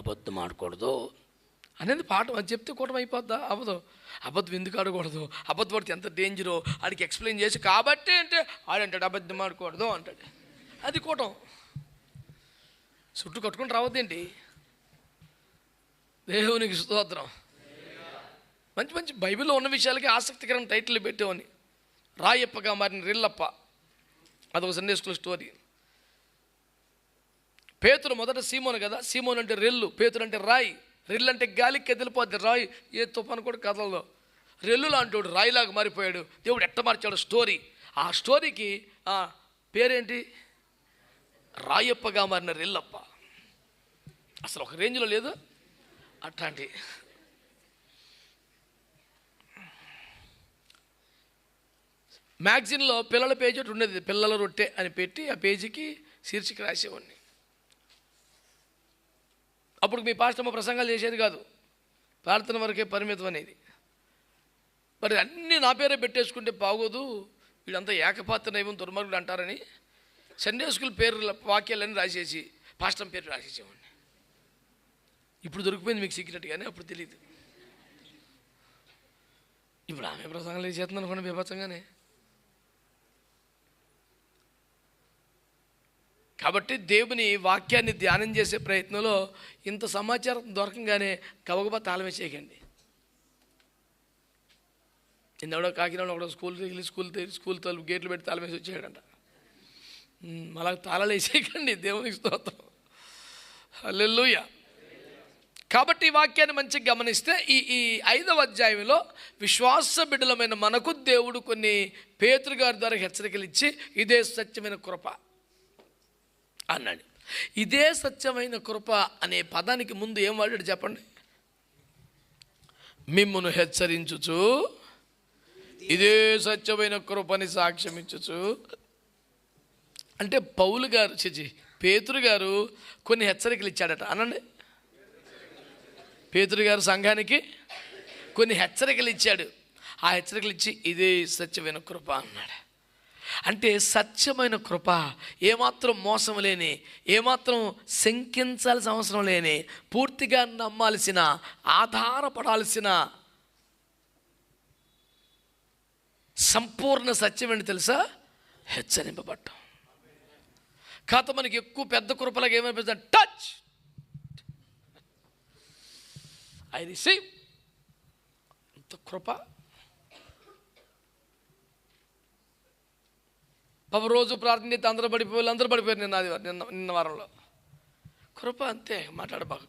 అబద్ధం ఆడకూడదు. అనేది పాఠం అది చెప్తే కూటం అయిపోద్దా? అవ్వదు. అబద్ధం ఎందుకు ఆడకూడదు? అబద్ధం పడితే ఎంత డేంజరో ఆడికి ఎక్స్ప్లెయిన్ చేసి కాబట్టి అంటే ఆడంటాడు అబద్ధం ఆడకూడదు అంటాడు. అది కూటం. చుట్టూ కట్టుకుని రావద్దేంటి? దేవునికి స్తోత్రం. మంచి మంచి బైబిల్లో ఉన్న విషయాలకి ఆసక్తికరం టైటిల్ పెట్టేవని రాయప్పగా మారిన రిల్లప్ప. అదొక సండే స్కూల్ స్టోరీ. పేతురు మొదట సీమోను కదా సీమోన్ అంటే రెల్లు పేతురు అంటే రాయి రెల్లు అంటే గాలికి కదిలిపోద్ది రాయి ఏ తుఫాను కూడా కదలదు. రెల్లు లాంటోడు రాయిలాగా మారిపోయాడు దేవుడు ఎట్ట మార్చాడు స్టోరీ. ఆ స్టోరీకి ఆ పేరేంటి? రాయప్పగా మారిన రెల్లప్ప. అసలు ఒక రేంజ్లో లేదు అట్లాంటి. మ్యాగజిన్లో పిల్లల పేజీ ఒకటి ఉండేది పిల్లల రొట్టె అని పెట్టి ఆ పేజీకి శీర్షిక రాసేవాడిని. అప్పుడు మీ పాస్టమ్మ ప్రసంగాలు చేసేది కాదు. ప్రార్థన వరకే పరిమితం అనేది. మరి అన్నీ నా పేరే పెట్టేసుకుంటే బాగోదు. వీడంతా ఏకపాత్ర నైవం దుర్మార్గుడు అంటారని సండే స్కూల్ పేరు వాక్యాలన్నీ రాసేసి పాస్టమ్ పేరు రాసేసేవాడిని. ఇప్పుడు దొరికిపోయింది మీకు సీక్రెట్ కానీ అప్పుడు తెలియదు ఇప్పుడు ఆమె ప్రసంగాలు చేస్తుంది అనుకోండి బీభత్సంగానే. కాబట్టి దేవుని వాక్యాన్ని ధ్యానం చేసే ప్రయత్నంలో ఇంత సమాచారం దొరకంగానే గబగబా తాళం వేసేయకండి. నిన్నెవడో కాకినాడ ఒకడో స్కూల్ వెళ్ళి స్కూల్ స్కూల్ తలుపు గేట్లు పెట్టి తాళం వేసి వచ్చాడంట. మళ్ళా తాళాలు వేసేయకండి. దేవునికి స్తోత్రం. హల్లెలూయ. కాబట్టి ఈ వాక్యాన్ని మంచిగా గమనిస్తే ఈ ఈ ఐదవ అధ్యాయంలో విశ్వాస బిడ్డలమైన మనకు దేవుడు కొన్ని పేతురుగారి ద్వారా హెచ్చరికలు ఇచ్చి ఇదే సత్యమైన కృప. అన్నాడు. ఇదే సత్యమైన కృప అనే పదానికి ముందు ఏం వాడాడు చెప్పండి? మిమ్మును హెచ్చరించుచు ఇదే సత్యమైన కృపని సాక్ష్యమించుచు అంటే పౌలు గారు చిచి పేతురు గారు కొన్ని హెచ్చరికలు ఇచ్చాడట. అనండి. పేతురు గారు సంఘానికి కొన్ని హెచ్చరికలు ఇచ్చాడు. ఆ హెచ్చరికలు ఇచ్చి ఇదే సత్యమైన కృప అన్నాడు. అంటే సత్యమైన కృప ఏమాత్రం మోసం లేని ఏమాత్రం శంకించాల్సిన అవసరం లేని పూర్తిగా నమ్మాల్సిన ఆధారపడాల్సిన సంపూర్ణ సత్యం ఏంటి తెలుసా? హెచ్చరింపబడ్డం. కాత మనకి ఎక్కువ పెద్ద కృపలాగా ఏమనిపిస్తుంది? టచ్! I receive! అంత కృప పాప రోజు ప్రార్థన చేస్తే అందరూ పడిపోయి అందరూ పడిపోయారు నిన్న ఆదివారం నిన్న నిన్న వారంలో. కృప అంతే మాట్లాడబాకు.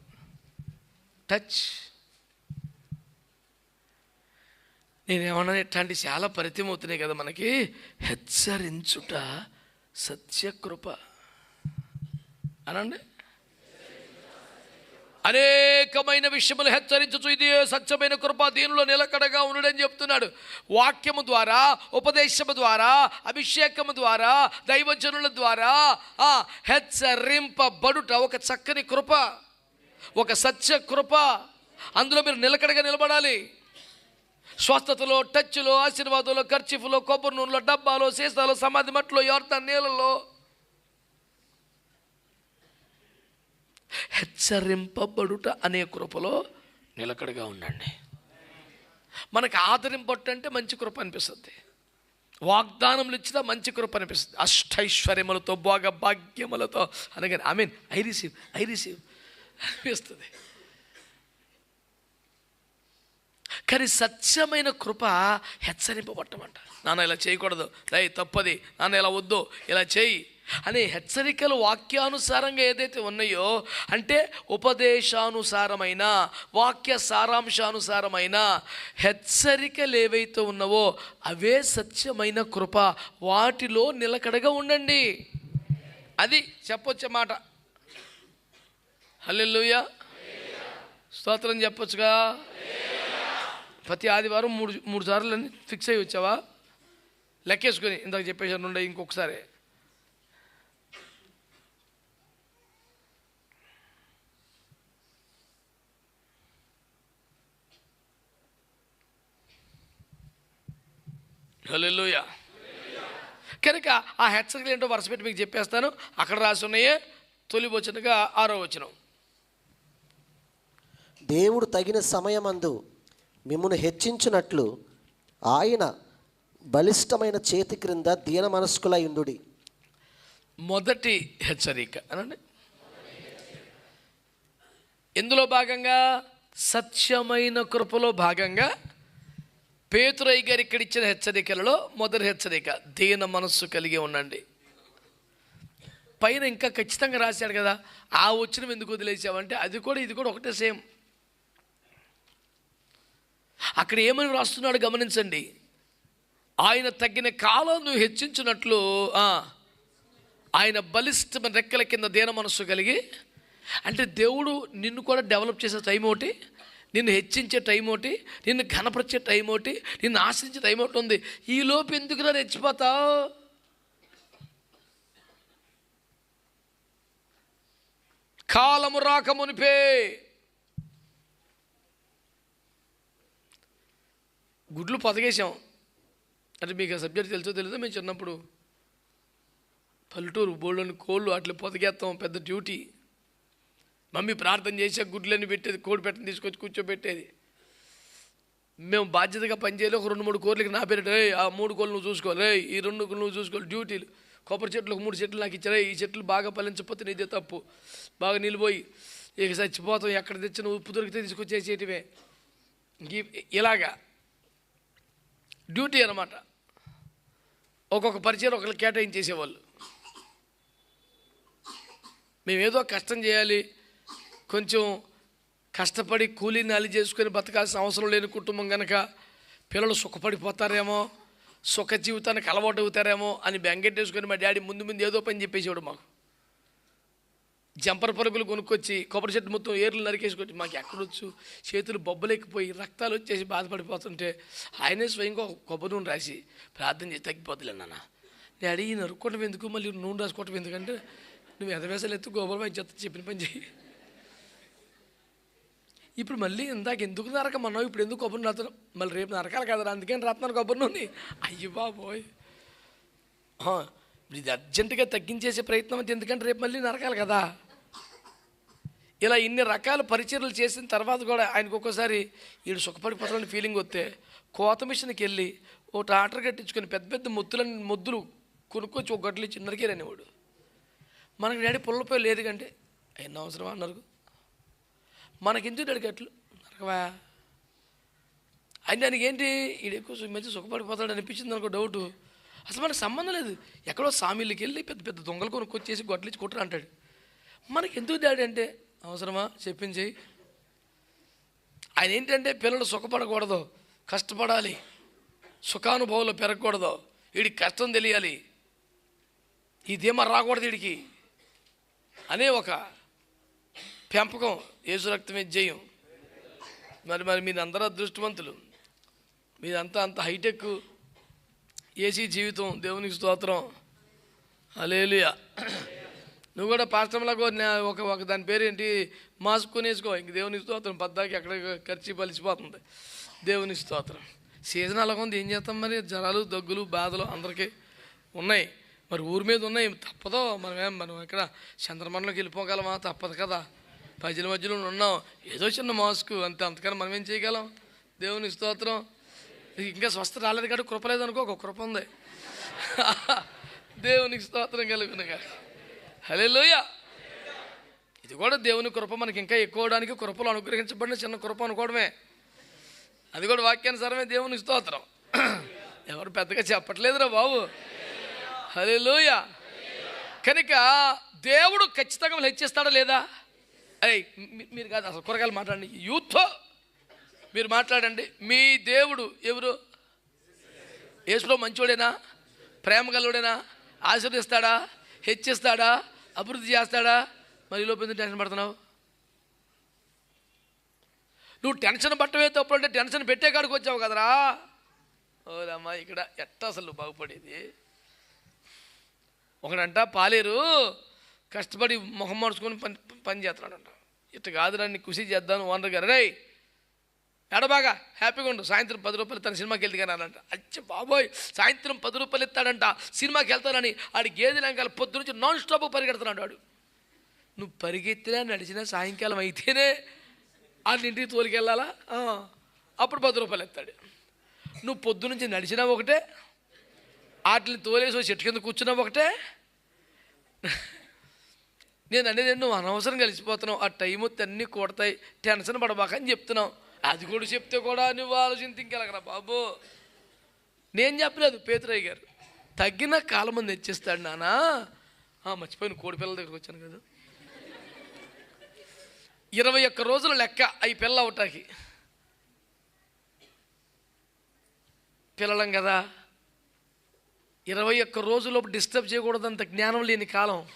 టచ్ నేనేమన్నా ఇట్లాంటి చాలా పరిచయం అవుతున్నాయి కదా మనకి? హెచ్చరించుట సత్యకృప. అనండి? అనేకమైన విషయములు హెచ్చరించుచు ఇది సత్యమైన కృప దీనిలో నిలకడగా ఉండడని చెప్తున్నాడు. వాక్యము ద్వారా ఉపదేశము ద్వారా అభిషేకము ద్వారా దైవజనుల ద్వారా ఆ హెచ్చరింపబడుట ఒక చక్కని కృప ఒక సత్య కృప. అందులో మీరు నిలకడగా నిలబడాలి. స్వస్థతలో టచ్లో ఆశీర్వాదంలో ఖర్చీఫ్లో కొబ్బరి నూనెలో డబ్బాలో సీసాలో సమాధి మట్లో ఎవరిత నీళ్ళలో హెచ్చరింపబడుట అనే కృపలో నిలకడగా ఉండండి. మనకు ఆదరింపట్టు అంటే మంచి కృప అనిపిస్తుంది. వాగ్దానములు ఇచ్చిన మంచి కృప అనిపిస్తుంది. అష్టైశ్వర్యములతో భోగ భాగ్యములతో అనగానే I mean I receive I receive అనిపిస్తుంది. కానీ సత్యమైన కృప హెచ్చరింపబట్టమంట. నాన్న ఇలా చేయకూడదు. రై తప్పది. నాన్న ఇలా వద్దు. ఇలా చేయి. అనే హెచ్చరికలు వాక్యానుసారంగా ఏదైతే ఉన్నాయో అంటే ఉపదేశానుసారమైన వాక్య సారాంశానుసారమైన హెచ్చరికలు ఏవైతే ఉన్నావో అవే సత్యమైన కృప వాటిలో నిలకడగా ఉండండి. అది చెప్పొచ్చే మాట. హల్లెలూయా. స్తోత్రం చెప్పొచ్చుగా. ప్రతి ఆదివారం మూడు మూడు సార్లు ఫిక్స్ అయ్యి వచ్చావా? లెక్కేసుకొని ఇందాక చెప్పేసాను ఉండే ఇంకొకసారి. హల్లెలూయా. కనుక ఆ హెచ్చరికలు ఏంటో వరుస పెట్టి మీకు చెప్పేస్తాను. అక్కడ రాసి ఉన్నాయే. తొలి వచ్చినగా ఆరో వచనం. దేవుడు తగిన సమయమందు మిమ్మల్ని హెచ్చించున్నట్లు ఆయన బలిష్టమైన చేతి క్రింద దీన మనస్కులై ఉండుడి. మొదటి హెచ్చరిక అనండి. ఇందులో భాగంగా సత్యమైన కృపలో భాగంగా పేతురయ్య గారు ఇక్కడ ఇచ్చిన హెచ్చరికలలో మొదటి హెచ్చరిక దీన మనస్సు కలిగి ఉండండి. పైన ఇంకా ఖచ్చితంగా రాశాడు కదా ఆ వచ్చిన ఎందుకు వదిలేసావంటే అది కూడా ఇది కూడా ఒకటే సేమ్. అక్కడ ఏమని రాస్తున్నాడు గమనించండి. ఆయన తగిన కాలం నువ్వు హెచ్చించినట్లు ఆయన బలిష్టమైన రెక్కల కింద దీన మనస్సు కలిగి అంటే దేవుడు నిన్ను కూడా డెవలప్ చేసే టైం ఒకటి నిన్ను హెచ్చించే టైం ఒకటి నిన్ను ఘనపరిచే టైం ఒకటి నిన్ను ఆశ్రయించే టైం ఒకటి ఉంది. ఈ లోపు ఎందుకు నన్ను హెచ్చిపోతావు కాలము రాకమునిపే గుడ్లు పొదగేశాం అంటే మీకు ఆ సబ్జెక్ట్ తెలుసో తెలుసో మేము చిన్నప్పుడు పల్లెటూరు బోళ్ళని కోళ్ళు అట్లా పొదగేస్తాం పెద్ద డ్యూటీ. మమ్మీ ప్రార్థన చేసే గుడ్లన్నీ పెట్టేది కోడి పెట్టని తీసుకొచ్చి కూర్చోబెట్టేది. మేము బాధ్యతగా పనిచేయాలి ఒక రెండు మూడు కోర్లకి నా పేరు రే ఆ మూడు కోళ్ళు నువ్వు చూసుకోవాలి రే ఈ రెండు నువ్వు చూసుకోవాలి డ్యూటీలు కొబ్బరి చెట్లు ఒక మూడు చెట్లు నాకు ఇచ్చారే. ఈ చెట్లు బాగా ఫలించకపోతే నీదే తప్పు. బాగా నిలిపోయి ఇక చచ్చిపోతాం. ఎక్కడ తెచ్చిన ఉప్పు దొరికితే తీసుకొచ్చేసేటివే. ఇలాగా. డ్యూటీ అనమాట ఒక్కొక్క పరిచయం ఒకళ్ళు కేటాయించేసేవాళ్ళు. మేమేదో కష్టం చేయాలి కొంచెం కష్టపడి కూలీ నాలి చేసుకొని బతకాల్సిన అవసరం లేని కుటుంబం కనుక పిల్లలు సుఖపడిపోతారేమో సుఖ జీవితానికి అలవాటు అవుతారేమో అని బెంగెట్టేసుకొని మా డాడీ ముందు ముందు ఏదో పని చెప్పేసేవాడు మాకు. జంపర్ పరుగులు కొనుక్కొచ్చి కొబ్బరి చెట్టు మొత్తం ఏర్లు నరికేసుకొచ్చి మాకు ఎక్కడొచ్చు? చేతులు బొబ్బలెక్కిపోయి రక్తాలు వచ్చేసి బాధపడిపోతుంటే ఆయనే స్వయంగా కొబ్బరి నూనె రాసి ప్రార్థన చేసి తగ్గిపోతులే నాన్న. డాడీ ఈ నరుక్కోవటం ఎందుకు? మళ్ళీ నూనె రాసుకోవటం ఎందుకంటే నువ్వు ఎదవేసలు ఎత్తు గోబర్ చెత్త చెప్పిన పని చెయ్యి. ఇప్పుడు మళ్ళీ ఇందాక ఎందుకు నరకమన్నావు ఇప్పుడు ఎందుకు కొబ్బరి రాత్రం మళ్ళీ రేపు నరకాలి కదా అందుకని రాత్నాను కొబ్బరి నూనె అయ్యి బాబోయ్. ఇది అర్జెంటుగా తగ్గించేసే ప్రయత్నం అంటే ఎందుకంటే రేపు మళ్ళీ నరకాలి కదా. ఇలా ఇన్ని రకాల పరిచర్లు చేసిన తర్వాత కూడా ఆయనకు ఒక్కోసారి వీడు సుఖపడిపోతాడని ఫీలింగ్ వస్తే కోత మిషన్కి వెళ్ళి ఓ టాటర్ కట్టించుకొని పెద్ద పెద్ద ముద్దులని ముద్దులు కొనుక్కొచ్చి ఒక గడ్డలు ఇచ్చి నరికేరనేవాడు. మనకి డాడీ పుల్లపోయి లేదు కంటే అయిన అవసరమా? అన్నారు. మనకెందుకు డాడీ గట్లు నరకవా ఆయన దానికి ఏంటి ఈడు ఎక్కువ మంచి సుఖపడిపోతాడు అనిపించింది అనుకో డౌట్ అసలు మనకు సంబంధం లేదు. ఎక్కడో సామీళ్ళకి వెళ్ళి పెద్ద పెద్ద దొంగలు కొనుక్కొచ్చేసి గొడ్లిచ్చి కొట్టరు అంటాడు. మనకి ఎందుకు డాడీ అంటే అవసరమా? చెప్పించి ఆయన ఏంటంటే పిల్లలు సుఖపడకూడదు కష్టపడాలి. సుఖానుభవంలో పెరగకూడదు. వీడికి కష్టం తెలియాలి. ఈ ధీమా రాకూడదు వీడికి. అనే ఒక పెంపకం యేసు రక్తమే జయం. మరి మరి మీరు అందరూ అదృష్టవంతులు. మీదంతా అంత హైటెక్ ఏసీ జీవితం దేవునికి స్తోత్రం. అలేలుయా నువ్వు కూడా పాశ్రమలకు ఒక ఒక దాని పేరు ఏంటి మాస్క్ కొనేసుకో. ఇంక దేవుని స్తోత్రం. పద్దాకి ఎక్కడ ఖర్చు పలిసిపోతుంది. దేవుని స్తోత్రం. సీజన్ అలాగ ఉంది. ఏం చేస్తాం మరి? జ్వరాలు దగ్గులు బాధలు అందరికీ ఉన్నాయి. మరి ఊరి మీద ఉన్నాయి. తప్పదో. మనమేం మనం ఇక్కడ చంద్రమండలంకి వెళ్ళిపోగలమా? తప్పదు కదా. ప్రజల మధ్యలో ఉన్నాం. ఏదో చిన్న మాస్కు అంతే. అంతకన్నా మనం ఏం చేయగలం? దేవుని స్తోత్రం. ఇంకా స్వస్థ రాలేదు కాబట్టి కృప లేదనుకో ఒక కృప ఉంది. దేవునికి స్తోత్రం కలుగునగా. లోయ ఇది కూడా దేవుని కృప. మనకి ఇంకా ఎక్కువడానికి కృపలు అనుగ్రహించబడిన చిన్న కృప అనుకోవడమే. అది కూడా వాక్యానుసారమే దేవుని స్తోత్రం. ఎవరు పెద్దగా చెప్పట్లేదురా బాబు. హలోయ కనుక దేవుడు ఖచ్చితంగా హెచ్చిస్తాడా లేదా? అరే మీరు కాదు అసలు కూరగాయలు మాట్లాడండి. యూత్ మీరు మాట్లాడండి. మీ దేవుడు ఎవరు? యేసులో మంచోడేనా? ప్రేమ గల్లుడేనా ఆశీర్దిస్తాడా హెచ్చిస్తాడా? అభివృద్ధి చేస్తాడా? మరి ఈ లోపు ఎందుకు టెన్షన్ పడుతున్నావు? నువ్వు టెన్షన్ పట్టవే తప్పు అంటే టెన్షన్ పెట్టే కాడికి వచ్చావు కదరా. ఓదమ్మా ఇక్కడ ఎట్ట అసలు బాగుపడేది? ఒకడంట పాలేరు కష్టపడి మొహం మార్చుకొని పని పని చేస్తున్నాడంట. ఇటు కాదురా నీ కృషి చేద్దాను ఓనర్ గారు. రేయ్ ఎడబాగా హ్యాపీగా ఉండు. సాయంత్రం పది రూపాయలు తన సినిమాకి వెళ్తే కానీ అనంట. అచ్చ బాబోయ్ సాయంత్రం పది రూపాయలు ఇస్తాడంట. సినిమాకి వెళ్తానని ఆడి గేదె లంకాల పొద్దు నుంచి నాన్ స్టాప్ పరిగెడుతున్నాడు వాడు నువ్వు పరిగెత్తినా నడిచినా సాయంకాలం అయితేనే వాళ్ళ ఇంటికి తోలికెళ్ళాలా? అప్పుడు పది రూపాయలు ఎత్తాడు నువ్వు పొద్దు నుంచి నడిచినా ఒకటే వాటిని తోలేసి చెట్టు కింద కూర్చున్నా ఒకటే. నేను అనేది నువ్వు అనవసరం కలిసిపోతున్నావు. ఆ టైం తన్ని కూడతాయి. కొడతాయి టెన్షన్ పడబాక అని చెప్తున్నావు. అది కూడా చెప్తే కూడా నువ్వు ఆలోచించి ఇంకెలగరా బాబు? నేను చెప్పలేదు పేతురయ్య గారు. తగ్గిన కాలం మంది తెచ్చిస్తాడు నానా. మర్చిపోయిన. కోడి పిల్లల దగ్గరకు వచ్చాను కదా. ఇరవై ఒక్క రోజుల లెక్క అవి పిల్ల అవటాకి పిల్లలం కదా. ఇరవై ఒక్క రోజులోపు డిస్టర్బ్ చేయకూడదంత జ్ఞానం లేని కాలం.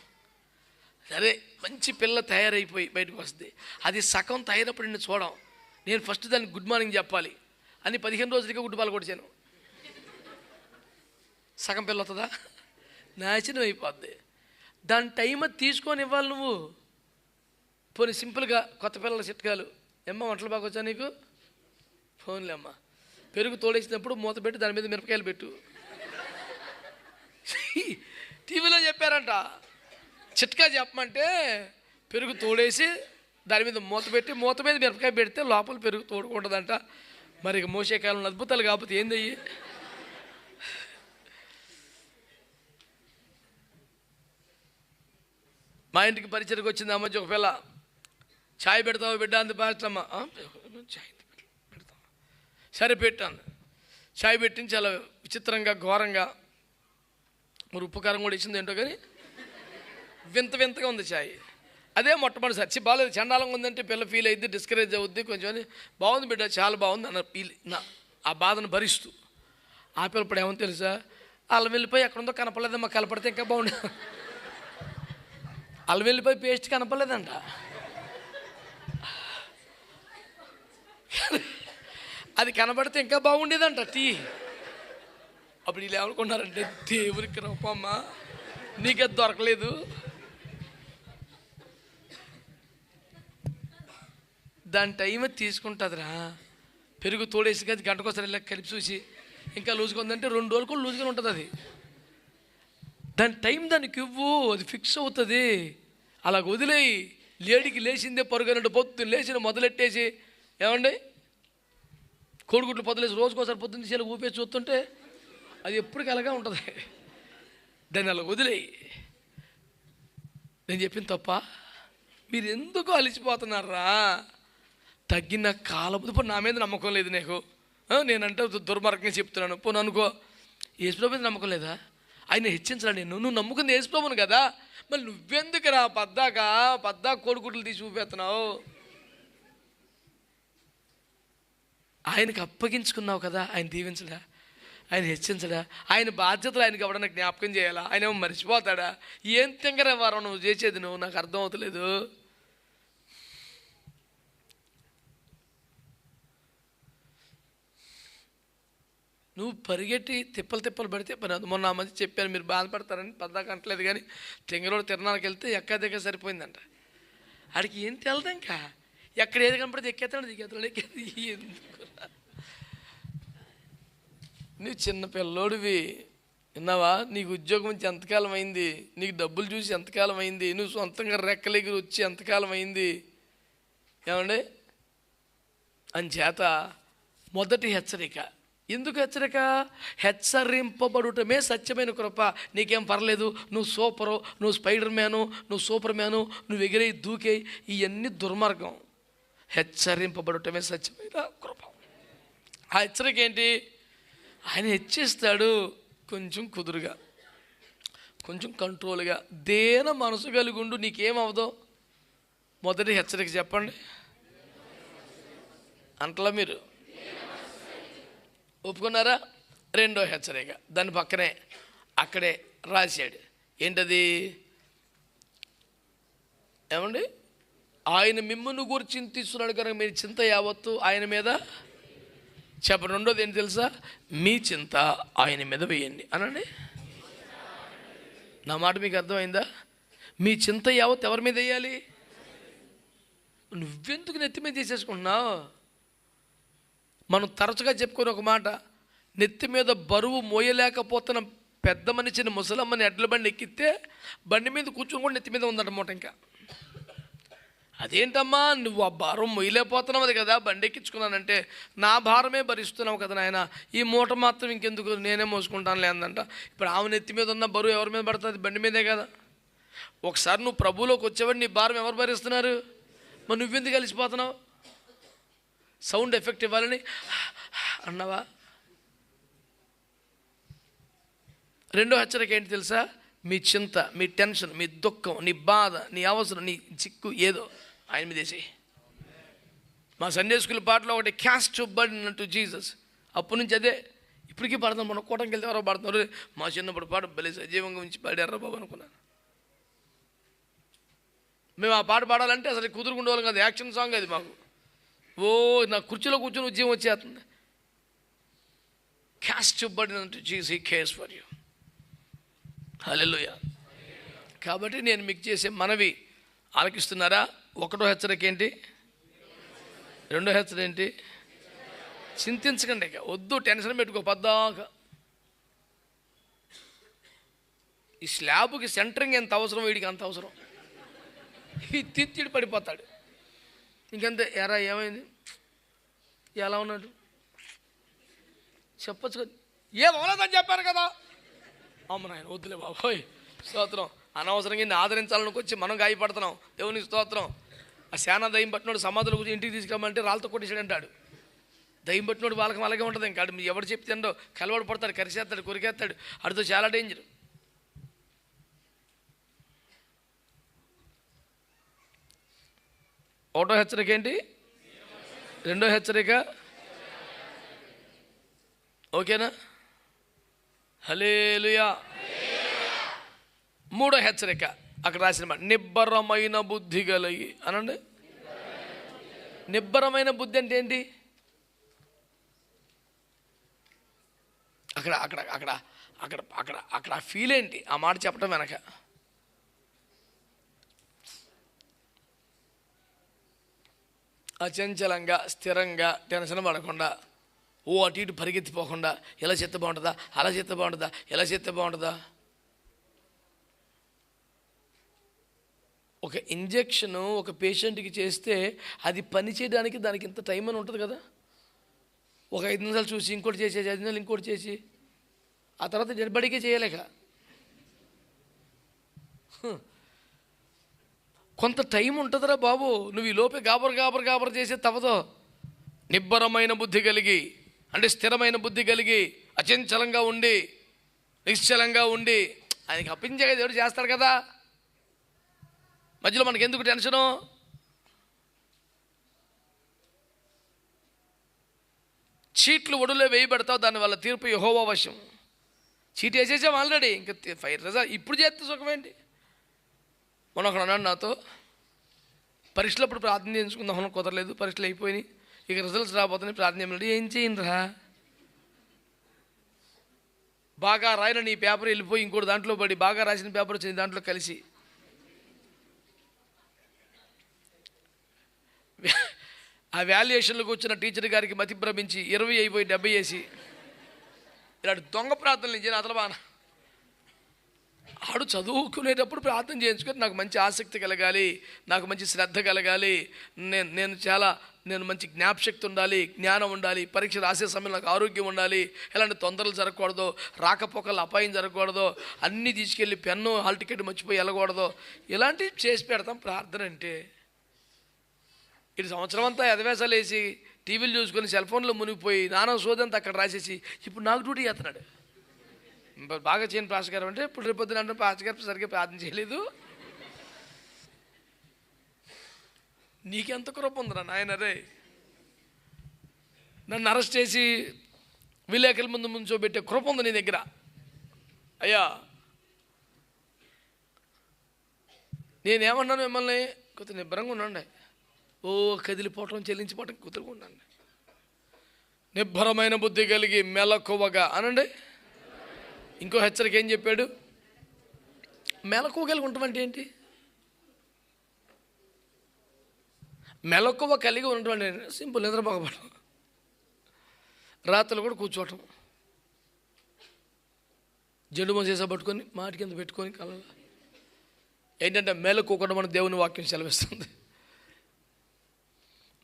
సరే మంచి పిల్ల తయారైపోయి బయటకు వస్తుంది. అది సగం తయారైనప్పుడు నేను చూడం. నేను ఫస్ట్ దానికి గుడ్ మార్నింగ్ చెప్పాలి. అని పదిహేను రోజులకి గుడ్ పాలు కొడిచాను సగం పిల్ల అవుతుందా నాశనం అయిపోద్ది. దాని టైం అది తీసుకొని ఇవ్వాలి నువ్వు. పోనీ సింపుల్గా కొత్త పిల్లల చిట్కాలు. ఎమ్మ వంటలు బాగా వచ్చా నీకు? ఫోన్లే అమ్మ. పెరుగు తోడేసినప్పుడు మూత పెట్టి దాని మీద మిరపకాయలు పెట్టు. టీవీలో చెప్పారంట. చిట్కా చెప్పమంటే పెరుగు తోడేసి దాని మీద మూత పెట్టి మూత మీద మిరపకాయ పెడితే లోపల పెరుగు తోడుకుంటుందంట. మరి ఇక మోసే కాలంలో అద్భుతాలు కాకపోతే ఏందయ్యి మా ఇంటికి పరిచయకు వచ్చింది ఆ ఒక పిల్ల. ఛాయ్ పెడతావు బిడ్డ? అంది పాస్టమ్మ ఛాయ్ పెడతాం సరే పెట్టాను ఛాయ్ పెట్టించి చాలా విచిత్రంగా ఘోరంగా మరి ఉప్పు కారం కూడా ఇచ్చింది ఏంటో కానీ వింత వింతగా ఉంది ఛాయ్ అదే మొట్టమొదటిసారి. చి బాగాలేదు చండాలంగా ఉందంటే పిల్ల ఫీల్ అయింది డిస్కరేజ్ అవుద్ది కొంచెం బాగుంది బిడ్డ చాలా బాగుంది అన్న ఫీల్ నా ఆ బాధను భరిస్తూ. ఆ పిల్ల ఇప్పుడు ఏమో తెలుసా? అల్లం వెళ్ళిపోయి ఎక్కడుందో కనపడలేదమ్మా కలపడితే ఇంకా బాగుండే. అల్లం వెళ్ళిపోయి పేస్ట్ కనపడలేదంట. అది కనబడితే ఇంకా బాగుండేదంట టీ. అప్పుడు వీళ్ళు ఏమనుకున్నారంటే దేవుడికి రూపమ్మా నీకే దొరకలేదు. దాని టైం అది తీసుకుంటుందిరా. పెరుగు తోడేసి కదా గంటకోసారి ఇలా కలిపి చూసి ఇంకా లూజ్గా ఉందంటే రెండు రోజులు కూడా లూజుగానే ఉంటుంది అది. దాని టైం దానికి ఇవ్వు అది ఫిక్స్ అవుతుంది. అలా వదిలేయి. లేడికి లేచిందే పరుగనట్టు పొద్దున్న లేచిన మొదలెట్టేసి ఏమండి? కోడిగుడ్లు పొద్దులేసి రోజుకోసారి పొద్దున్న చేయాలి ఊపేసి చూస్తుంటే అది ఎప్పటికీ అలాగే ఉంటుంది. దాన్ని అలా వదిలేయి. నేను చెప్పిన తప్ప మీరు ఎందుకు అలిసిపోతున్నారా? తగ్గిన కాలం. ఇప్పుడు నా మీద నమ్మకం లేదు నీకు. నేనంటే దుర్మార్గంగా చెప్తున్నాను. పోను అనుకో యేసుప్రభు మీద నమ్మకం లేదా? ఆయన హెచ్చించరా నేను నువ్వు నమ్ముకుంది యేసుప్రభును కదా. మరి నువ్వెందుకురా పద్దాక? పద్దా కోడిగుడ్లు తీసి చూపెత్తున్నావు ఆయనకి అప్పగించుకున్నావు కదా. ఆయన దీవించడా? ఆయన హెచ్చించడా? ఆయన బాధ్యతలు ఆయనకి ఎవడన్నా జ్ఞాపకం చేయాలా? ఆయన ఏమో మర్చిపోతాడా? ఏం తింగరే వారం నువ్వు చేసేది నువ్వు? నాకు అర్థం అవుతలేదు. నువ్వు పరిగెట్టి తిప్పలు తిప్పలు పడితే పని అది మొన్న మంది చెప్పాను మీరు బాధపడతారని పద్దాక అంటలేదు కానీ తెంగరోడు తిరణాలకు వెళ్తే ఎక్క దగ్గర సరిపోయిందంట. ఆడికి ఏం తెలదు ఇంకా? ఎక్కడ ఏది కనపడితే ఎక్కేతాడు దిగేతాడు ఎక్కేది ఎందుకు నువ్వు చిన్న పిల్లోడివి విన్నావా? నీకు ఉద్యోగం వచ్చి ఎంతకాలం అయింది? నీకు డబ్బులు చూసి ఎంతకాలం అయింది? నువ్వు సొంతంగా రెక్కలెగిరి వచ్చి ఎంతకాలం అయింది? ఏమండి? అంచేత మొదటి హెచ్చరిక ఎందుకు హెచ్చరిక? హెచ్చరింపబడుటమే సత్యమైన కృప. నీకేం పర్లేదు? నువ్వు సూపరు నువ్వు స్పైడర్ మ్యాను నువ్వు సూపర్ మ్యాను నువ్వు ఎగిరే దూకే ఇవన్నీ దుర్మార్గం. హెచ్చరింపబడటమే సత్యమైన కృప. ఆ హెచ్చరిక ఏంటి? ఆయన హెచ్చిస్తాడు కొంచెం కుదురుగా కొంచెం కంట్రోల్గా. దేన మనసు కలిగుండు నీకేమవదో మొదటి హెచ్చరిక చెప్పండి. అంటలా మీరు. ఒప్పుకున్నారా? రెండో హెచ్చరిక. దాని పక్కనే అక్కడే రాశాడు. ఏంటది? ఏమండి? ఆయన మిమ్మల్ని గురించి చింతిస్తున్నాడు కనుక మీరు చింత యావత్తు ఆయన మీద? చెప్పండి. రెండోది ఏంటి తెలుసా? మీ చింత ఆయన మీద వేయండి. అనండి. నా మాట మీకు అర్థమైందా? మీ చింత యావత్ ఎవరి మీద వేయాలి? నువ్వెందుకు నెత్తి మీద తీసేసుకుంటున్నావు? మనం తరచుగా చెప్పుకునే ఒక మాట నెత్తి మీద బరువు మోయలేకపోతున్న పెద్ద మనిషిని ముసలమ్మని ఎడ్ల బండి ఎక్కితే బండి మీద కూర్చొని కూడా నెత్తి మీద ఉందన్నమాట ఇంకా. అదేంటమ్మా నువ్వు ఆ భారం మొయ్యలేకపోతున్నావు కదా బండి ఎక్కించుకున్నానంటే నా భారమే భరిస్తున్నావు కదా నాయన ఈ మూట మాత్రం ఇంకెందుకు నేనే మోసుకుంటాను లేదంట ఇప్పుడు ఆమె నెత్తి మీద ఉన్న బరువు ఎవరి మీద పడుతుంది? బండి మీదే కదా. ఒకసారి నువ్వు ప్రభువులోకి వచ్చేవాడు నీ భారం ఎవరు భరిస్తున్నారు? మరి నువ్వెందుకు కలిసిపోతున్నావు సౌండ్ ఎఫెక్ట్ ఇవ్వాలని అన్నావా? రెండో హెచ్చరిక ఏంటి తెలుసా? మీ చింత మీ టెన్షన్ మీ దుఃఖం నీ బాధ నీ అవసరం నీ చిక్కు ఏదో ఆయన మీద మా సండే స్కూల్ పాటలో ఒకటి క్యాస్ట్ చూపబడినట్టు టు జీసస్ అప్పటి నుంచి అదే ఇప్పటికీ పడతాం మన కూటంకి వెళ్తే ఎవరో పాడుతున్నారు మా చిన్నప్పుడు పాట భలే సజీవంగా ఉంచి పాడారా బాబు అనుకున్నాను. మేము ఆ పాట పాడాలంటే అసలు కుదురుకుండేవాళ్ళం కాదు యాక్షన్ సాంగ్ అది మాకు. ఓ నా కుర్చీలో కూర్చొని ఉద్యమం వచ్చేస్తుంది. Cast burden Jesus he cares for you hallelujah కాబట్టి నేను మీకు చేసే మనవి ఆలకిస్తున్నారా? ఒకటో హెచ్చరిక ఏంటి? రెండో హెచ్చరిక ఏంటి? చింతించకండి ఇక వద్దు టెన్షన్ పెట్టుకో పద్దాక. ఈ స్లాబ్కి సెంటరింగ్ ఎంత అవసరం వీడికి అంత అవసరం? ఈ తిత్తిడి పడిపోతాడు. ఇంకంతే ఎరా ఏమైంది? ఎలా ఉన్నాడు? చెప్పచ్చు కదా. ఏం అవ్వలేదని చెప్పారు కదా? అమ్మ నాయన వద్దులే బాబోయ్. స్తోత్రం. అనవసరంగా ఇన్ని ఆదరించాలనుకొచ్చి మనం గాయపడుతున్నాం. దేవుని స్తోత్రం. ఆ శానా దయ్యం పట్టినోడు సమాధులు గురించి ఇంటికి తీసుకురమ్మంటే రాళ్ళతో కొట్టేసాడు అంటాడు దయ్యం పట్టినోడు వాళ్ళకి అలాగే ఉంటుంది. ఇంకా ఆడు ఎవడు చెప్తుండో కలవడు పడతాడు కరిసేస్తాడు కొరికేస్తాడు. అడితో చాలా డేంజర్ ఒకటో హెచ్చరిక ఏంటి? రెండో హెచ్చరిక? ఓకేనా? హలేలుయా మూడో హెచ్చరిక. అక్కడ రాసిన నిబ్బరమైన బుద్ధి కలిగి అనండి. నిబ్బరమైన బుద్ధి అంటే ఏంటి? అక్కడ అక్కడ అక్కడ అక్కడ అక్కడ అక్కడ ఫీల్ ఏంటి? ఆ మాట చెప్పడం వెనక. అచంచలంగా స్థిరంగా టెన్షన్ పడకుండా ఓ అటు ఇటు పరిగెత్తిపోకుండా ఎలా చెత్త బాగుంటుందా అలా చెత్త బాగుంటుందా ఎలా చెత్త బాగుంటుందా? ఒక ఇంజెక్షను ఒక పేషెంట్కి చేస్తే అది పని చేయడానికి దానికి ఇంత టైం అని ఉంటుంది కదా? ఒక ఐదు నిమిషాలు చూసి ఇంకోటి చేసేసి ఐదు నిమిషాలు ఇంకోటి చేసి ఆ తర్వాత డెడ్బడికే చేయలేక. కొంత టైం ఉంటుందిరా బాబు. నువ్వు ఈ లోపే గాబర్ గాబర్ గాబర్ చేసే తవ్వదు. నిబ్బరమైన బుద్ధి కలిగి అంటే స్థిరమైన బుద్ధి కలిగి అచంచలంగా ఉండి నిశ్చలంగా ఉండి ఆయనకి అప్పించే దేవుడు చేస్తాడు కదా. మధ్యలో మనకి ఎందుకు టెన్షను? చీట్లు ఒడిలో వేయబెడతావు దానివల్ల తీర్పు యహోవా వశం. చీట్ వేసేసాం ఆల్రెడీ ఇంకా ఫైర్ రజా ఇప్పుడు చేస్తే సుఖమేంటి? మొన్న ఒకడు అన్నాడు నాతో పరీక్షలు అప్పుడు ప్రార్థన చేయించుకుందాం అన్న కుదరలేదు పరీక్షలు అయిపోయినాయి. ఇక రిజల్ట్స్ రాబోతున్నాయి ప్రార్థన చేయమన్నాడు ఏం చేయండిరా? బాగా రాయన నీ పేపర్ వెళ్ళిపోయి ఇంకోటి దాంట్లో పడి బాగా రాసిన పేపర్ వచ్చింది దాంట్లో కలిసి. ఆ వాల్యుయేషన్లకు వచ్చిన టీచర్ గారికి మతిభ్రమించి ఇరవై అయిపోయి డెబ్బై వేసి ఇలాంటి దొంగ ప్రార్థనలు ఇచ్చిన అతను బాగా ఆడు చదువుకునేటప్పుడు ప్రార్థన చేయించుకొని నాకు మంచి ఆసక్తి కలగాలి నాకు మంచి శ్రద్ధ కలగాలి నేను నేను చాలా నేను మంచి జ్ఞాపశక్తి ఉండాలి జ్ఞానం ఉండాలి పరీక్ష రాసే సమయంలో నాకు ఆరోగ్యం ఉండాలి ఎలాంటి తొందరలు జరగకూడదు రాకపోకలు అపాయం జరగకూడదు అన్నీ తీసుకెళ్ళి పెన్ను హాల్ టికెట్ మర్చిపోయి వెళ్ళకూడదు. ఇలాంటివి చేసి పెడతాం ప్రార్థన అంటే. ఇటు సంవత్సరం అంతా ఎదవేసాలు వేసి టీవీలు చూసుకొని సెల్ ఫోన్లో మునిగిపోయి నానా సోదంతా అక్కడ రాసేసి ఇప్పుడు నాకు డ్యూటీ చేస్తున్నాడు. బాగా చేయని పాస్ గారు అంటే ఇప్పుడు రేపు పొద్దున అంటే పాస్ గారు సరిగ్గా ప్రార్థన చేయలేదు. నీకెంత కృప ఉందిరా నాయన రే. నన్ను అరెస్ట్ చేసి విలేకరుల ముందు ముంచోబెట్టే కృప ఉంది నీ దగ్గర. అయ్యా నేనేమన్నాను మిమ్మల్ని? కొత్త నిబ్బరంగా ఉండండి. ఓ కదిలిపోవటం చెల్లించిపోవటం కుదురుగా ఉండండి. నిబ్బరమైన బుద్ధి కలిగి మెలకువగా అనండి. ఇంకో హెచ్చరిక ఏం చెప్పాడు? మెలకువ కలిగి ఉండటం అంటే ఏంటి? మెలకువ కలిగి ఉండటం అంటే సింపుల్ నిద్రపోకపోవడం. రాత్రులు కూడా కూర్చోవటం. జండు చేసా పట్టుకొని మాటి కింద పెట్టుకొని కళ్ళ ఏంటంటే మెలకువకుండా మన దేవుని వాక్యం సెలవిస్తుంది.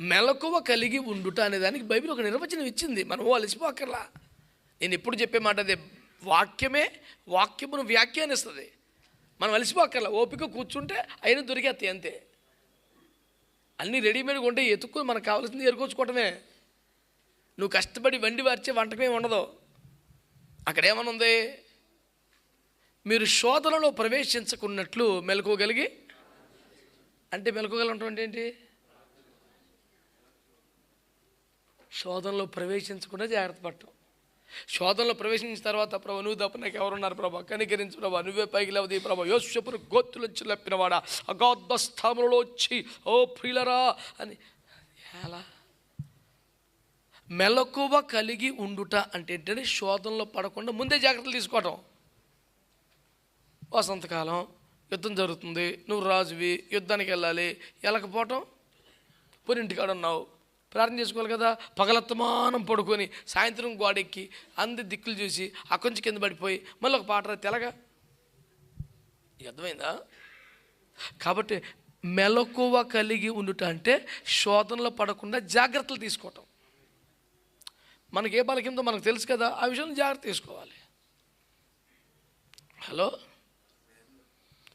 మెలకువ కలిగి ఉండుట అనే దానికి బైబిల్ ఒక నిర్వచనం ఇచ్చింది. మనం అలసిపోకర్లా. నేను ఎప్పుడు చెప్పే మాట అదే. వాక్యమే వాక్యమును వ్యాఖ్యానిస్తుంది. మనం అలసిపోకర్లా ఓపిక కూర్చుంటే అయిన దొరికేస్తాయి అంతే. అన్నీ రెడీమేడ్గా ఉంటే ఎత్తుక్కుని మనకు కావాల్సింది ఎరుకొచ్చుకోవటమే. నువ్వు కష్టపడి వండి వార్చే వంటకమే ఉండదు. అక్కడ ఏమన్నా ఉంది మీరు శోధనలో ప్రవేశించకున్నట్లు మెలకువగలిగి అంటే మెలకువగలగటం అంటే ఏంటి? శోధనలో ప్రవేశించకుండా జాగ్రత్త పడటం. శోధనలో ప్రవేశించిన తర్వాత ప్రభు నువ్వు తప్ప నాకు ఎవరున్నారు ప్రభా? కనికరించు ప్రభా. నువ్వే పైకి లేవది ప్రభా. యోశపురు గోత్తులొచ్చి లప్పినవాడా అగాధ స్థాములలో వచ్చి ఓ ప్రియులరా అని. ఎలా? మెలకువ కలిగి ఉండుట అంటే ఏంటంటే శోధనలో పడకుండా ముందే జాగ్రత్తలు తీసుకోవటం. వసంతకాలం యుద్ధం జరుగుతుంది. నువ్వు రాజువి యుద్ధానికి వెళ్ళాలి. వెళ్ళకపోవటం పోనీ ఇంటికాడ ఉన్నావు ప్రార్థన చేసుకోవాలి కదా. పగలత్తమానం పడుకొని సాయంత్రం గోడెక్కి అంది దిక్కులు చూసి అక్కొంచి కింద పడిపోయి మళ్ళీ ఒక పాట రాస్తే అర్థమైందా? కాబట్టి మెలకువ కలిగి ఉండుట అంటే శోధనలో పడకుండా జాగ్రత్తలు తీసుకోవటం. మనకి ఏ బలకిందో మనకు తెలుసు కదా ఆ విషయంలో జాగ్రత్త తీసుకోవాలి. హలో?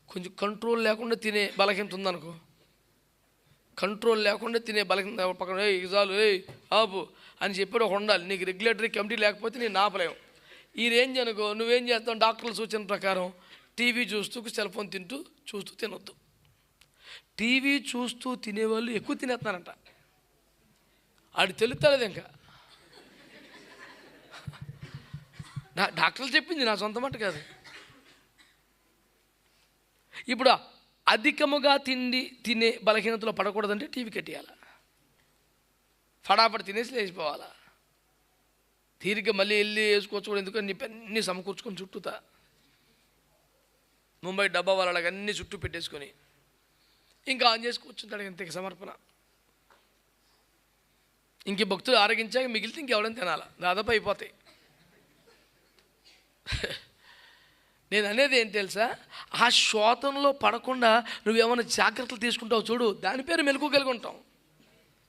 కొంచెం కంట్రోల్ లేకుండా తినే బలహీనత ఉందనుకో. కంట్రోల్ లేకుండా తినే బలహీన పక్కన ఏ చాలు ఏ ఆపు అని చెప్పాడు ఒక ఉండాలి నీకు రెగ్యులేటరీ కమిటీ లేకపోతే నేను ఆపలేము ఈ రేంజ్ అనుకో నువ్వేం చేస్తావు? డాక్టర్ల సూచన ప్రకారం టీవీ చూస్తూ సెల్ ఫోన్ తింటూ చూస్తూ తినొద్దు. టీవీ చూస్తూ తినేవాళ్ళు ఎక్కువ తినేస్తున్నారంట. ఆడు తెలుస్తలేదు ఇంకా. డాక్టర్లు చెప్పింది నా సొంత మాట కాదు. ఇప్పుడు అధికముగా తిండి తినే బలహీనతలో పడకూడదంటే టీవీ కట్టేయాల? ఫటాఫట్ తినేసి లేచిపోవాలా? తీరిక మళ్ళీ వెళ్ళి వేసుకోవచ్చు కూడా ఎందుకని పెన్ని సమకూర్చుకొని చుట్టూతా. ముంబై డబ్బా వాళ్ళకి అన్నీ చుట్టూ పెట్టేసుకొని ఇంకా ఆన్ చేసి కూర్చుంటాడు ఇంత సమర్పణ. ఇంక భక్తులు ఆరగించాక మిగిలితే ఇంకెవడని తినాలా? దాదాపు అయిపోతాయి. నేను అనేది ఏంటి తెలుసా? ఆ శోతంలో పడకుండా నువ్వేమైనా జాగ్రత్తలు తీసుకుంటావు చూడు దాని పేరు మెలకు కలిగి ఉంటాం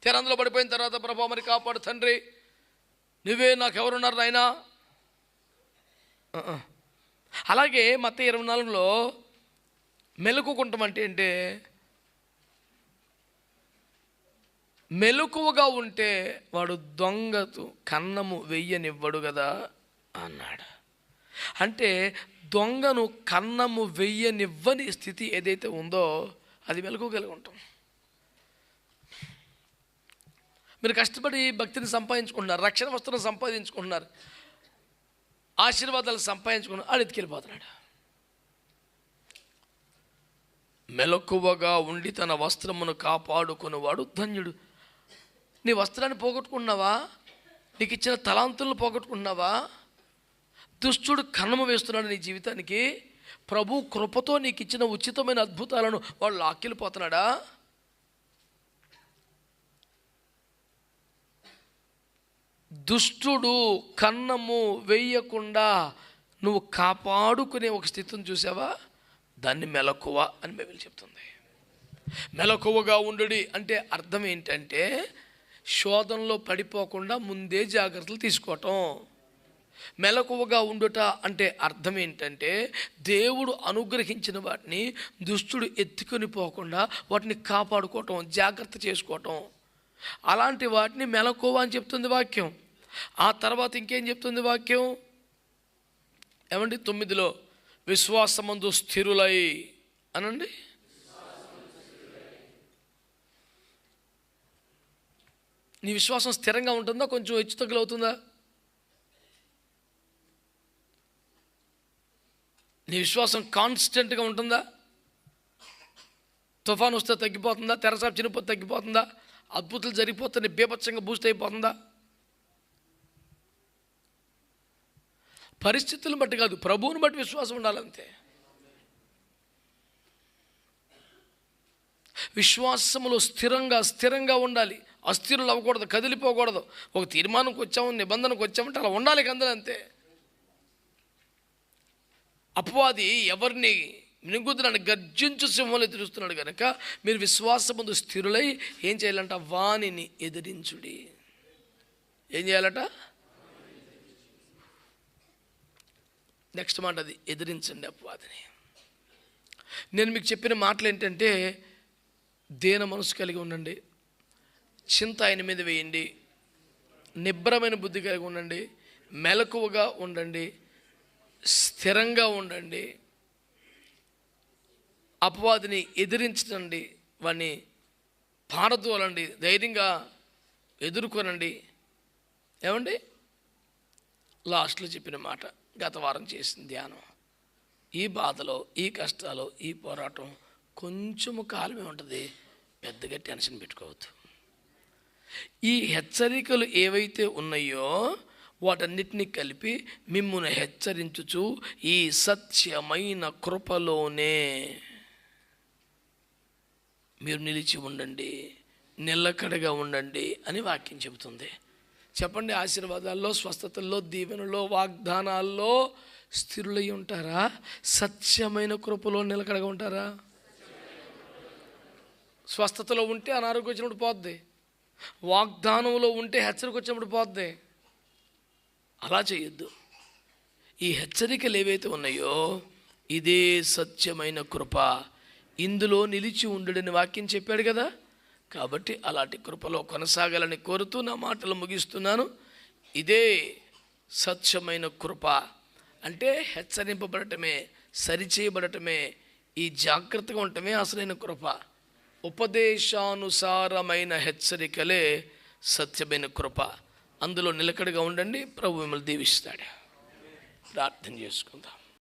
తెరందులో పడిపోయిన తర్వాత ప్రభా మరి కాపాడు తండ్రి. నువ్వే నాకు ఎవరున్నారు నాయనా అలాగే మత ఇరవై నాలుగులో మెలకుకుంటాం అంటే ఏంటి? మెలకువగా ఉంటే వాడు దొంగతు కన్నము వెయ్యనివ్వడు కదా అన్నాడు. అంటే దొంగను కన్నము వెయ్యనివ్వని స్థితి ఏదైతే ఉందో అది మెలకువగలిగి ఉంటాం మీరు కష్టపడి భక్తిని సంపాదించుకుంటున్నారు రక్షణ వస్త్రం సంపాదించుకుంటున్నారు ఆశీర్వాదాలు సంపాదించుకున్నారు ఆడు ఎత్తుకెళ్ళిపోతున్నాడు. మెలకువగా ఉండి తన వస్త్రమును కాపాడుకునేవాడు ధన్యుడు. నీ వస్త్రాన్ని పోగొట్టుకున్నావా? నీకు ఇచ్చిన తలాంతులను పోగొట్టుకున్నావా? దుష్టుడు కన్నము వేస్తున్నాడు నీ జీవితానికి. ప్రభు కృపతో నీకు ఇచ్చిన ఉచితమైన అద్భుతాలను వాళ్ళు లాక్కెళ్ళిపోతున్నాడా? దుష్టుడు కన్నము వేయకుండా నువ్వు కాపాడుకునే ఒక స్థితిని చూసావా? దాన్ని మెలకువ అని బైబిల్ చెప్తుంది. మెలకువగా ఉండు అంటే అర్థం ఏంటంటే శోధనలో పడిపోకుండా ముందే జాగ్రత్తలు తీసుకోవటం. మెలకువగా ఉండుట అంటే అర్థం ఏంటంటే దేవుడు అనుగ్రహించిన వాటిని దుష్టుడు ఎత్తుకొని పోకుండా వాటిని కాపాడుకోవటం జాగ్రత్త చేసుకోవటం. అలాంటి వాటిని మెలకువ అని చెప్తుంది వాక్యం. ఆ తర్వాత ఇంకేం చెప్తుంది వాక్యం? ఏమండి? తొమ్మిదిలో విశ్వాసమందు స్థిరులై అనండి? నీ విశ్వాసం స్థిరంగా ఉంటుందా? కొంచెం హెచ్చు తగ్గులు అవుతుందా నీ విశ్వాసం కాన్స్టెంట్గా ఉంటుందా? తుఫాన్ వస్తే తగ్గిపోతుందా? తెరసాపు చినిపోతే తగ్గిపోతుందా? అద్భుతాలు జరిగిపోతే బీభత్సంగా బూస్ట్ అయిపోతుందా? పరిస్థితులను బట్టి కాదు ప్రభువుని బట్టి విశ్వాసం ఉండాలంతే. విశ్వాసములో స్థిరంగా స్థిరంగా ఉండాలి. అస్థిరులు అవ్వకూడదు కదిలిపోకూడదు. ఒక తీర్మానంకి వచ్చాము నిబంధనకు వచ్చామంటే అలా ఉండాలి అందరూ అంతే. అపవాది ఎవరిని మినుగుతున్నాడు గర్జించు సింహంలో ఎదురుస్తున్నాడు కనుక మీరు విశ్వాసముందు స్థిరులై ఏం చేయాలంట? వాణిని ఎదిరించుడి. ఏం చేయాలట? నెక్స్ట్ మాట అది ఎదిరించండి అపవాదిని. నేను మీకు చెప్పిన మాటలు ఏంటంటే దేన మనసు కలిగి ఉండండి చింత ఆయన మీద వేయండి నిబ్రమైన బుద్ధి కలిగి ఉండండి మెలకువగా ఉండండి స్థిరంగా ఉండండి. అపవాదిని ఎదిరించండి. వాడిని పారదోలండి ధైర్యంగా ఎదుర్కొనండి. ఏమండి? లాస్ట్లో చెప్పిన మాట గత వారం చేసిన ధ్యానం. ఈ బాధలో ఈ కష్టాలు ఈ పోరాటం కొంచెము కాలమే ఉంటుంది. పెద్దగా టెన్షన్ పెట్టుకోవద్దు. ఈ హెచ్చరికలు ఏవైతే ఉన్నాయో వాటన్నిటినీ కలిపి మిమ్మును హెచ్చరించుచు ఈ సత్యమైన కృపలోనే మీరు నిలిచి ఉండండి నిలకడగా ఉండండి అని వాక్యం చెబుతుంది. చెప్పండి ఆశీర్వాదాల్లో స్వస్థతల్లో దీవెనలో వాగ్దానాల్లో స్థిరులై ఉంటారా? సత్యమైన కృపలో నిలకడగా ఉంటారా? స్వస్థతలో ఉంటే అనారోగ్యం వచ్చినప్పుడు పోద్ది. వాగ్దానంలో ఉంటే హెచ్చరిక వచ్చినప్పుడు పోద్ది. అలా చేయొద్దు. ఈ హెచ్చరికలు ఏవైతే ఉన్నాయో ఇదే సత్యమైన కృప. ఇందులో నిలిచి ఉండడని వాక్యం చెప్పాడు కదా? కాబట్టి అలాంటి కృపలో కొనసాగాలని కోరుతూ నా మాటలు ముగిస్తున్నాను. ఇదే సత్యమైన కృప. అంటే హెచ్చరింపబడటమే సరిచేయబడటమే ఈ జాగ్రత్తగా ఉండటమే అసలైన కృప. ఉపదేశానుసారమైన హెచ్చరికలే సత్యమైన కృప. అందులో నిలకడగా ఉండండి ప్రభు మిమ్మల్ని దీవిస్తాడు. ప్రార్థన చేసుకుందాం.